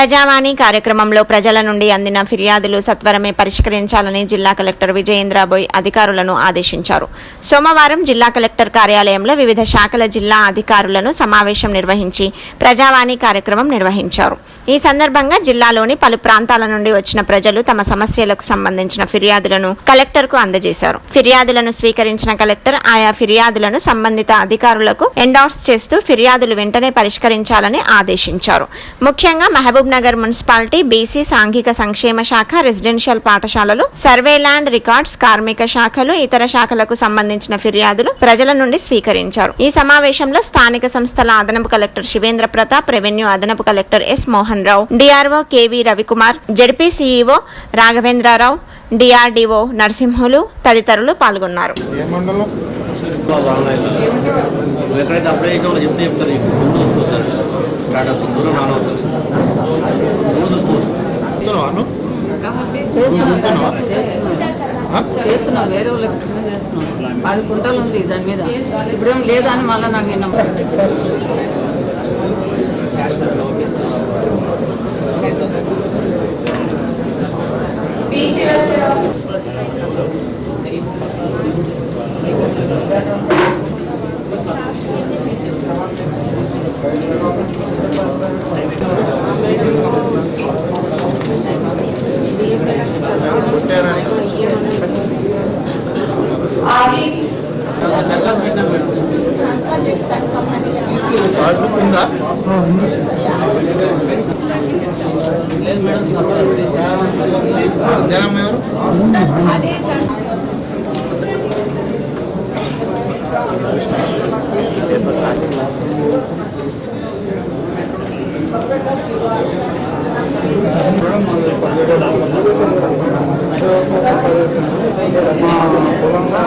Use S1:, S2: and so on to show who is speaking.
S1: ప్రజావాణి కార్యక్రమంలో ప్రజల నుండి అందిన ఫిర్యాదులు సత్వరమే పరిష్కరించాలని జిల్లా కలెక్టర్ విజయేంద్రబోయ్ అధికారులను ఆదేశించారు. సోమవారం జిల్లా కలెక్టర్ కార్యాలయంలో వివిధ శాఖల జిల్లా అధికారులను సమావేశం నిర్వహించి ప్రజావాణి కార్యక్రమం నిర్వహించారు. ఈ సందర్భంగా జిల్లాలోని పలు ప్రాంతాల నుండి వచ్చిన ప్రజలు తమ సమస్యలకు సంబంధించిన ఫిర్యాదులను కలెక్టర్కు అందజేశారు. ఫిర్యాదులను స్వీకరించిన కలెక్టర్ ఆయా ఫిర్యాదులను సంబంధిత అధికారులకు ఎండార్స్ చేస్తూ ఫిర్యాదులు వెంటనే పరిష్కరించాలని ఆదేశించారు. ముఖ్యంగా మహబూబ్ నగర్ మున్సిపాలిటీ బీసీ సాంఘిక సంక్షేమ శాఖ రెసిడెన్షియల్ పాఠశాలలు సర్వే ల్యాండ్ రికార్డ్స్ కార్మిక శాఖలు ఇతర శాఖలకు సంబంధించిన ఫిర్యాదులు ప్రజల నుండి స్వీకరించారు. ఈ సమావేశంలో స్థానిక సంస్థల అదనపు కలెక్టర్ శివేంద్ర ప్రతాప్ రెవెన్యూ అదనపు collector S Mohan Rao DRO KV Ravikumar ZP CEO Raghavendra Rao DRDO Narasimhulu తదితరులు పాల్గొన్నారు.
S2: ఏ మండలం?
S3: నువ్వు ఎక్కడైతే అప్లై చెప్తే చెప్తారు. దూరం
S2: చెప్తున్నావా నువ్వు?
S4: చేస్తున్నాం సార్
S2: చూస్తున్నావా?
S4: చేస్తున్నాం
S2: ఆ?
S4: చేస్తున్నాం వేరే వాళ్ళకి ఇచ్చిన చేస్తున్నాం పది కుంటలు ఉంది దాని మీద ఇప్పుడేం లేదా అని మళ్ళీ నాకు నిన్న?
S2: పాస్బుక్ ఉందా జనం ఎవరు మా పొలంగా